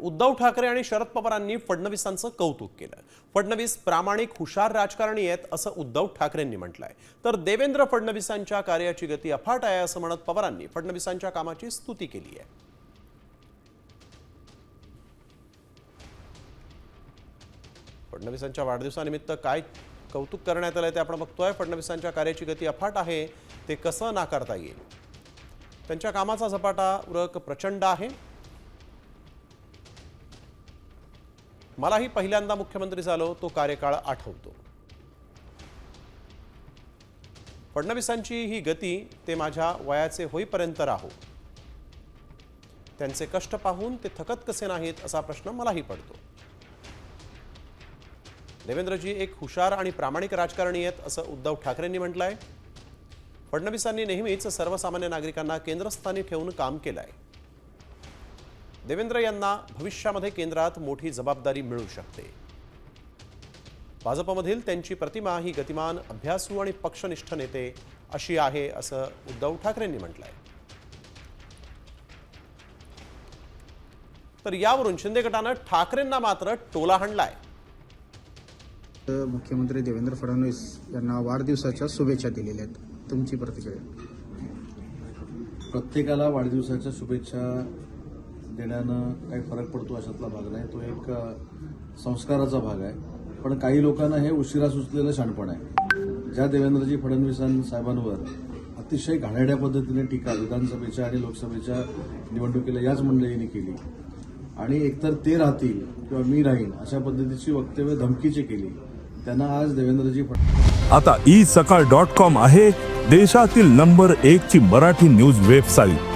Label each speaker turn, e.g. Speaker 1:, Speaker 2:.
Speaker 1: उद्धव ठाकरे आणि शरद पवारांनी फडणवीसांचं कौतुक केलं. फडणवीस प्रामाणिक हुशार राजकारणी आहेत असं उद्धव ठाकरेंनी म्हटलंय. तर देवेंद्र फडणवीसांच्या कार्याची गती अफाट आहे असं म्हणत पवारांनी फडणवीसांच्या कामाची स्तुती केली आहे. फडणवीसांच्या वाढदिवसानिमित्त काय कौतुक करण्यात आलंय ते आपण बघतोय. फडणवीसांच्या कार्याची गती अफाट आहे ते कसं नाकारता येईल? त्यांच्या कामाचा झपाटा उरक प्रचंड आहे. मलाही पहिल्यांदा मुख्यमंत्री झालो तो कार्यकाळ आठवतो. फडणवीसांची ही गती ते माझ्या वयाचे होईपर्यंत राहो. त्यांचे कष्ट पाहून ते थकत कसे नाहीत असा प्रश्न मलाही पडतो. देवेंद्रजी एक हुशार आणि प्रामाणिक राजकारणी आहेत असं उद्धव ठाकरेंनी म्हटलंय. फडणवीसांनी नेहमीच सर्वसामान्य नागरिकांना केंद्रस्थानी ठेवून काम केलंय. देवेंद्र यांना भविष्यामध्ये केंद्रात मोठी जबाबदारी मिळू शकते. भाजपमधील त्यांची प्रतिमा ही गतिमान अभ्यासू आणि पक्षनिष्ठ नेते अशी आहे असं उद्धव ठाकरेंनी म्हटलंय. तर यावरून शिंदे गटानं ठाकरेंना मात्र टोला हाणलाय.
Speaker 2: मुख्यमंत्री देवेंद्र फडणवीस यांना वाढदिवसाच्या शुभेच्छा दिलेल्या आहेत. तुमची प्रतिक्रिया?
Speaker 3: प्रत्येकाला वाढदिवसाच्या शुभेच्छा देण्यानं काही फरक पडतो अशातला भाग नाही. तो एक संस्काराचा भाग आहे. पण काही लोकांना हे उशिरा सुचलेलं शाणपण आहे. ज्या देवेंद्रजी फडणवीसांसाहेबांवर अतिशय घाणेड्या पद्धतीने टीका विधानसभेच्या आणि लोकसभेच्या निवडणुकीला याच मंडळींनी केली. आणि एकतर ते राहतील किंवा मी राहीन अशा पद्धतीची वक्तव्य धमकीची केली. त्यांना आज देवेंद्रजी फड
Speaker 4: आता ई सकाळ डॉट कॉम आहे देशातील नंबर एक ची मराठी न्यूज वेबसाईट.